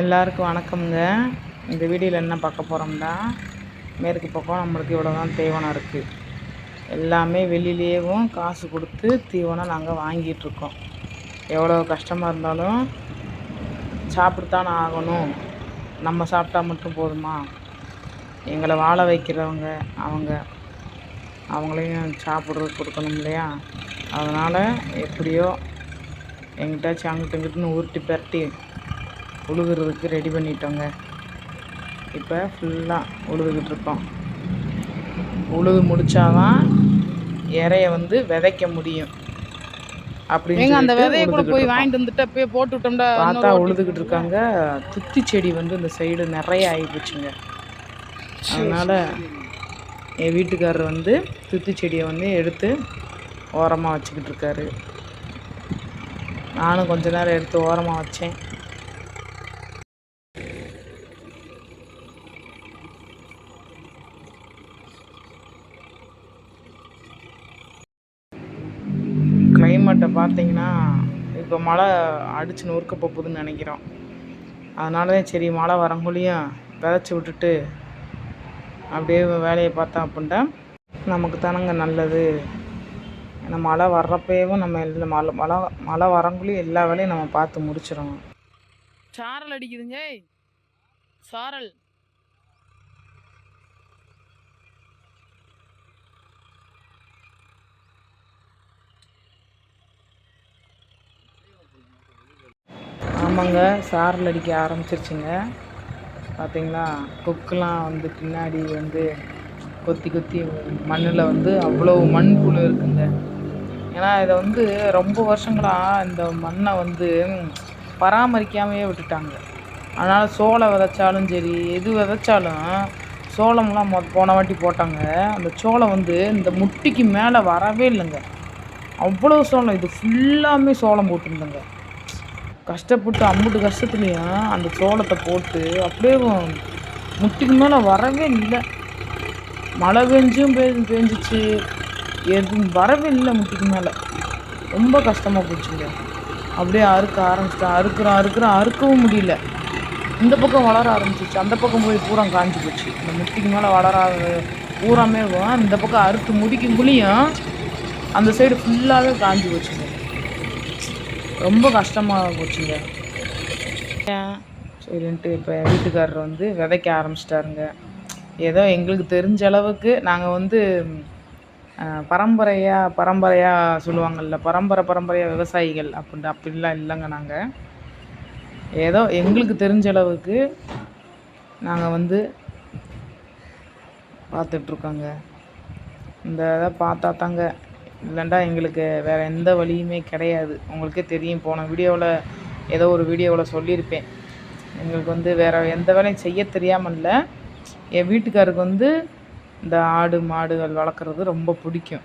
எல்லாருக்கும் வணக்கம்ங்க. இந்த வீடியோவில் என்ன பார்க்க போகிறோம்னா மேற்கு பக்கம் நம்மளுக்கு இவ்வளோ தான் தீவனம் இருக்குது எல்லாமே வெளியிலேயும் காசு கொடுத்து தீவனம் நாங்கள் வாங்கிட்டுருக்கோம் எவ்வளோ கஷ்டமாக இருந்தாலும் சாப்பிட்டுத்தானே ஆகணும். நம்ம சாப்பிட்டா மட்டும் போதுமா? எங்களை வாழ வைக்கிறவங்க அவங்க அவங்களையும் சாப்பிட்றது கொடுக்கணும் இல்லையா? அதனால் எப்படியோ எங்கிட்டாச்சும் அங்கிட்டு இங்கிட்டுன்னு உருட்டி பரட்டி உழுகுறதுக்கு ரெடி பண்ணிட்டோங்க. இப்போ ஃபுல்லாக உழுதுகிட்டு இருக்கோம். உழுது முடிச்சாதான் இறைய வந்து விதைக்க முடியும். அப்படின்னு அந்த விதைய கூட போய். வாங்கிட்டு வந்துட்டு அப்படியே போட்டு விட்டோம்டா பார்த்தா உழுதுகிட்டு இருக்காங்க. துத்தி செடி வந்து இந்த சைடு நிறைய ஆகிப்போச்சுங்க அதனால் என் வீட்டுக்காரர் வந்து துத்தி செடியை வந்து எடுத்து ஓரமாக வச்சுக்கிட்டு இருக்காரு. நானும் கொஞ்ச நேரம் எடுத்து ஓரமாக வச்சேன். கிளைமேட்டை பார்த்தீங்கன்னா இப்போ மழை அடிச்சு நொறுக்க போகுதுன்னு நினைக்கிறோம். அதனால தான் சரி மழை வரங்குள்ளேயும் விதைச்சி விட்டுட்டு அப்படியே வேலையை பார்த்தோம் அப்படின்ட்டா நமக்கு தானங்க நல்லது. ஏன்னா மழை வர்றப்பவும் நம்ம எல்லா மழை மழை மழை வரங்குள்ளேயும் எல்லா வேலையும் நம்ம பார்த்து முடிச்சிடணும். சாரல் அடிக்குதுங்க சாரல். ஆமாங்க சாரல் அடிக்க ஆரம்பிச்சிருச்சுங்க. பார்த்தீங்களா கொக்குலாம் வந்து பின்னாடி வந்து கொத்தி கொத்தி மண்ணில் வந்து அவ்வளோ மண்புழு இருக்குங்க. ஏன்னா இதை வந்து ரொம்ப வருஷங்களாக இந்த மண்ணை வந்து பராமரிக்காமையே விட்டுட்டாங்க. அதனால் சோளம் விதைச்சாலும் சரி எது விதைச்சாலும் சோளம்லாம் மொ போன வாட்டி போட்டாங்க. அந்த சோளம் வந்து இந்த முட்டிக்கு மேலே வரவே இல்லைங்க. அவ்வளோ சோளம் இது ஃபுல்லாமே சோளம் போட்டிருந்தேங்க. கஷ்டப்பட்டு அம்புட்டு கஷ்டத்துலேயும் அந்த சோளத்தை போட்டு அப்படியே முட்டிக்கு மேலே வரவே இல்லை. மழை பெஞ்சும் பெஞ்சு பெஞ்சிச்சு. எதுவும் வரவே இல்லை முட்டிக்கு மேலே. ரொம்ப கஷ்டமாக போச்சுங்க. அப்படியே அறுக்க ஆரம்பிச்சிட்டேன். அறுக்கிறோம் அறுக்கிறோம் அறுக்கவும் முடியல. இந்த பக்கம் வளர ஆரம்பிச்சிச்சு. அந்த பக்கம் போய் பூரா காஞ்சி போச்சு. இந்த முட்டிக்கு மேலே வளர பூராமே இந்த பக்கம் அறுத்து முடிக்கும்புலியும் அந்த சைடு ஃபுல்லாகவே காஞ்சி போச்சுங்க. ரொம்ப கஷ்டமாக போச்சுங்க. சரின்ட்டு இப்போ வீட்டுக்காரர் வந்து விதைக்க ஆரம்பிச்சிட்டாருங்க. ஏதோ எங்களுக்கு தெரிஞ்ச அளவுக்கு நாங்கள் வந்து பரம்பரையாக பரம்பரையாக சொல்லுவாங்கள்ல பரம்பரை பரம்பரையாக விவசாயிகள் அப்படின்ட்டு அப்படிலாம் இல்லைங்க நாங்கள் ஏதோ எங்களுக்கு தெரிஞ்ச அளவுக்கு நாங்கள் வந்து பார்த்துட்ருக்கோங்க இந்த இதை பார்த்தா தாங்க இல்லைண்டா எங்களுக்கு வேறு எந்த வழியுமே கிடையாது. உங்களுக்கே தெரியும் போன வீடியோவில் ஏதோ ஒரு வீடியோவில் சொல்லியிருப்பேன். எங்களுக்கு வந்து வேறு எந்த வேலையும் செய்ய தெரியாமல் இல்லை. என் வீட்டுக்காருக்கு வந்து இந்த ஆடு மாடுகள் வளர்க்குறது ரொம்ப பிடிக்கும்.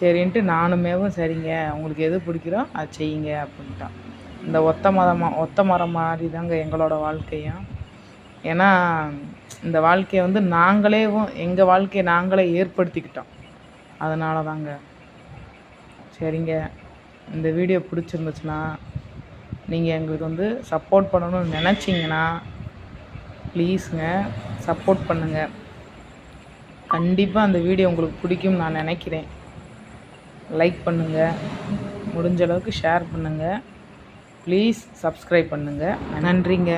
சரின்ட்டு நானுமேவும் சரிங்க உங்களுக்கு எது பிடிக்கிறோ அதை செய்யுங்க அப்படின்ட்டான். இந்த ஒத்த மரமாக ஒத்த மரம் மாதிரி தாங்க எங்களோட வாழ்க்கையும். ஏன்னா இந்த வாழ்க்கையை வந்து நாங்களேவும் எங்கள் வாழ்க்கையை நாங்களே ஏற்படுத்திக்கிட்டோம். அதனால தாங்க சரிங்க. இந்த வீடியோ பிடிச்சிருந்துச்சுன்னா நீங்கள் எங்களுக்கு வந்து சப்போர்ட் பண்ணணும்னு நினச்சிங்கன்னா ப்ளீஸுங்க சப்போர்ட் பண்ணுங்கள் கண்டிப்பாக அந்த வீடியோ உங்களுக்கு பிடிக்கும்னு நான் நினைக்கிறேன். லைக் பண்ணுங்கள் முடிஞ்ச அளவுக்கு ஷேர் பண்ணுங்கள் ப்ளீஸ் சப்ஸ்கிரைப் பண்ணுங்கள் நன்றிங்க.